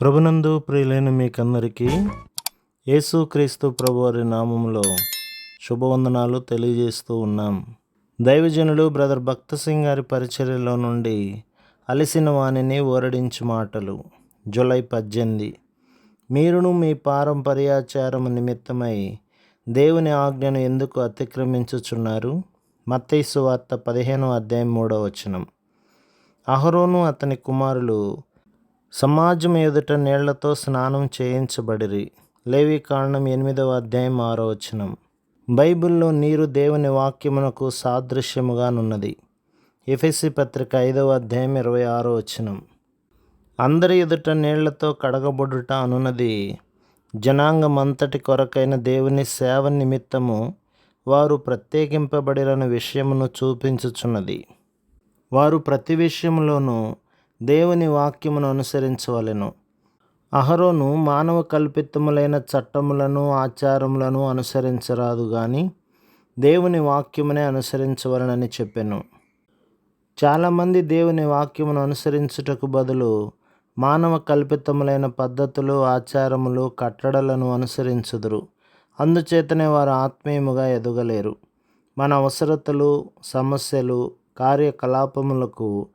ప్రభునందు ప్రియులైన మీకందరికీ యేసుక్రీస్తు ప్రభువారి నామంలో శుభవందనాలు తెలియజేస్తూ ఉన్నాం. దైవజనుడు బ్రదర్ భక్త సింగ్ గారి పరిచర్యలో నుండి అలసిన వాణిని ఓరడించు మాటలు. జూలై పద్దెనిమిది. మీరును మీ పారంపర్యాచారము నిమిత్తమై దేవుని ఆజ్ఞను ఎందుకు అతిక్రమించుచున్నారు? మత్తైసు వార్త పదిహేనో అధ్యాయం మూడవ వచనం. అహరోను అతని కుమారులు సమాజం ఎదుట నీళ్ళతో స్నానం చేయించబడిరి. లేవి కారణం ఎనిమిదవ అధ్యాయం ఆరో వచనం. బైబిల్లో నీరు దేవుని వాక్యమునకు సాదృశ్యముగానున్నది. ఎఫెసి పత్రిక ఐదవ అధ్యాయం ఇరవై ఆరో వచనం. అందరి ఎదుట నీళ్ళతో కడగబడుట అనున్నది. జనాంగమంతటి కొరకైన దేవుని సేవ నిమిత్తము వారు ప్రత్యేకింపబడిన విషయమును చూపించుచున్నది. వారు ప్రతి విషయంలోనూ దేవుని వాక్యమును అనుసరించవలెను. అహరోను మానవ కల్పితములైన చట్టములను ఆచారములను అనుసరించరాదు గాని దేవుని వాక్యమునే అనుసరించవలనని చెప్పాను. చాలామంది దేవుని వాక్యమును అనుసరించుటకు బదులు మానవ కల్పితములైన పద్ధతులు ఆచారములు కట్టడలను అనుసరించుదురు. అందుచేతనే వారు ఆత్మీయముగా ఎదగలేరు. మన అవసరతలు సమస్యలు కార్యకలాపములకు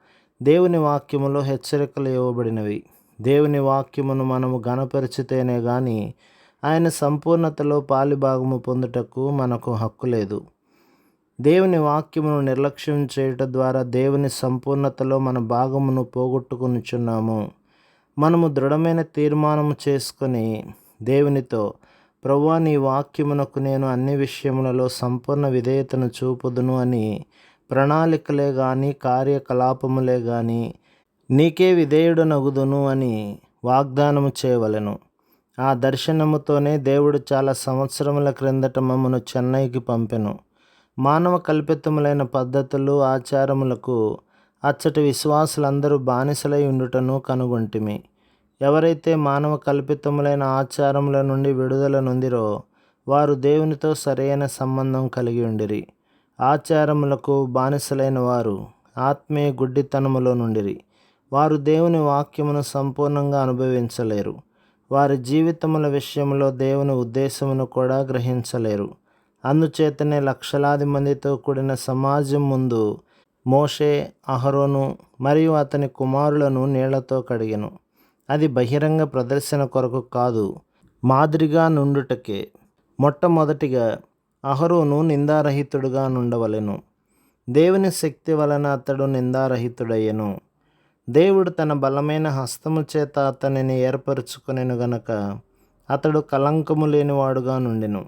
దేవుని వాక్యములో హెచ్చరికలు ఇవ్వబడినవి. దేవుని వాక్యమును మనము గణపరిచితేనే కానీ ఆయన సంపూర్ణతలో పాలిభాగము పొందుటకు మనకు హక్కు లేదు. దేవుని వాక్యమును నిర్లక్ష్యం చేయటం ద్వారా దేవుని సంపూర్ణతలో మన భాగమును పోగొట్టుకునిచున్నాము. మనము దృఢమైన తీర్మానము చేసుకొని దేవునితో ప్రవ్వా నీ వాక్యమునకు నేను అన్ని విషయములలో సంపూర్ణ విధేయతను చూపుదును అని ప్రణాళికలే కానీ కార్యకలాపములే కానీ నీకే విధేయుడు నగుదును అని వాగ్దానము చేయవలెను. ఆ దర్శనముతోనే దేవుడు చాలా సంవత్సరముల క్రిందట మమ్మను చెన్నైకి పంపెను. మానవ కల్పితములైన పద్ధతులు ఆచారములకు అచ్చటి విశ్వాసులందరూ బానిసలై ఉండుటను కనుగొంటిమి. ఎవరైతే మానవ కల్పితములైన ఆచారముల నుండి విడుదల నొందిరో వారు దేవునితో సరైన సంబంధం కలిగి ఉండిరి. ఆచారములకు బానిసలైన వారు ఆత్మీయ గుడ్డితనములో నుండిరి. వారు దేవుని వాక్యమును సంపూర్ణంగా అనుభవించలేరు. వారి జీవితముల విషయంలో దేవుని ఉద్దేశమును కూడా గ్రహించలేరు. అందుచేతనే లక్షలాది మందితో కూడిన సమాజం ముందు మోషే అహరోను మరియు అతని కుమారులను నీళ్ళతో కడిగెను. అది బహిరంగ ప్రదర్శన కొరకు కాదు మాదిరిగా నుండుటకే. మొట్టమొదటిగా అహరోను నిందారహితుడుగా నుండవలెను. దేవుని శక్తి వలన అతడు నిందారహితుడయ్యను. దేవుడు తన బలమైన హస్తము చేత అతనిని ఏర్పరచుకొనెను గనక అతడు కళంకము లేనివాడుగా నుండెను.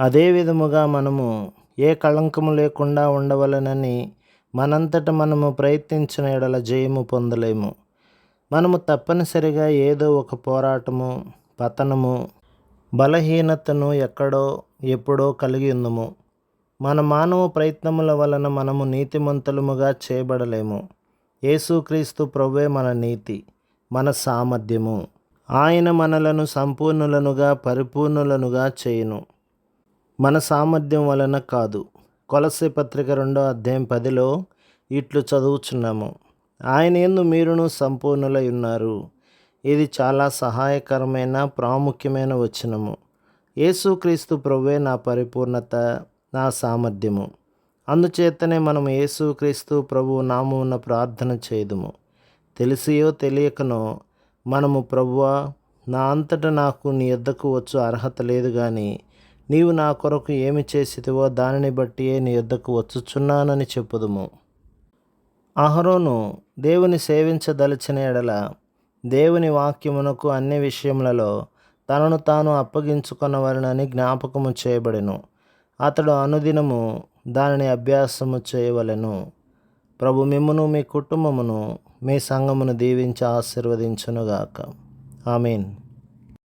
అదే విధముగా మనము ఏ కళంకము లేకుండా ఉండవలనని మనంతట మనము ప్రయత్నించిన ఎడల జయము పొందలేము. మనము తప్పనిసరిగా ఏదో ఒక పోరాటము పతనము బలహీనతను ఎక్కడో ఎప్పుడో కలిగి ఉందము మన మానవ ప్రయత్నముల వలన మనము నీతిమంతులముగా చేయబడలేము. యేసుక్రీస్తు ప్రభే మన నీతి మన సామర్థ్యము. ఆయన మనలను సంపూర్ణులనుగా పరిపూర్ణులనుగా చేయును. మన సామర్థ్యం వలన కాదు. కొలసి పత్రిక రెండో అధ్యాయం పదిలో ఇట్లు చదువుచున్నాము. ఆయన ఎందు మీరును సంపూర్ణులై ఉన్నారు. ఇది చాలా సహాయకరమైన ప్రాముఖ్యమైన వచనము. యేసుక్రీస్తు ప్రభువే నా పరిపూర్ణత నా సామర్థ్యము. అందుచేతనే మనం యేసుక్రీస్తు ప్రభు నామమున ప్రార్థన చేయదుము తెలిసియో తెలియకనో మనము ప్రభువా నా అంతట నాకు నీ యొద్దకు వచ్చు అర్హత లేదు కానీ నీవు నా కొరకు ఏమి చేసితివో దానిని బట్టియే నీ యొద్దకు వచ్చుచున్నానని చెప్పుదుము. అహరోను దేవుని సేవించదలిచిన ఎడల దేవుని వాక్యమునకు అన్ని విషయములలో తనను తాను అప్పగించుకొనవలనని జ్ఞాపకము చేయబడెను. అతడు అనుదినము దానిని అభ్యాసము చేయవలెను. ప్రభు మిమ్మును మీ కుటుంబమును మీ సంఘమును దీవించి ఆశీర్వదించునుగాక. ఆమెన్.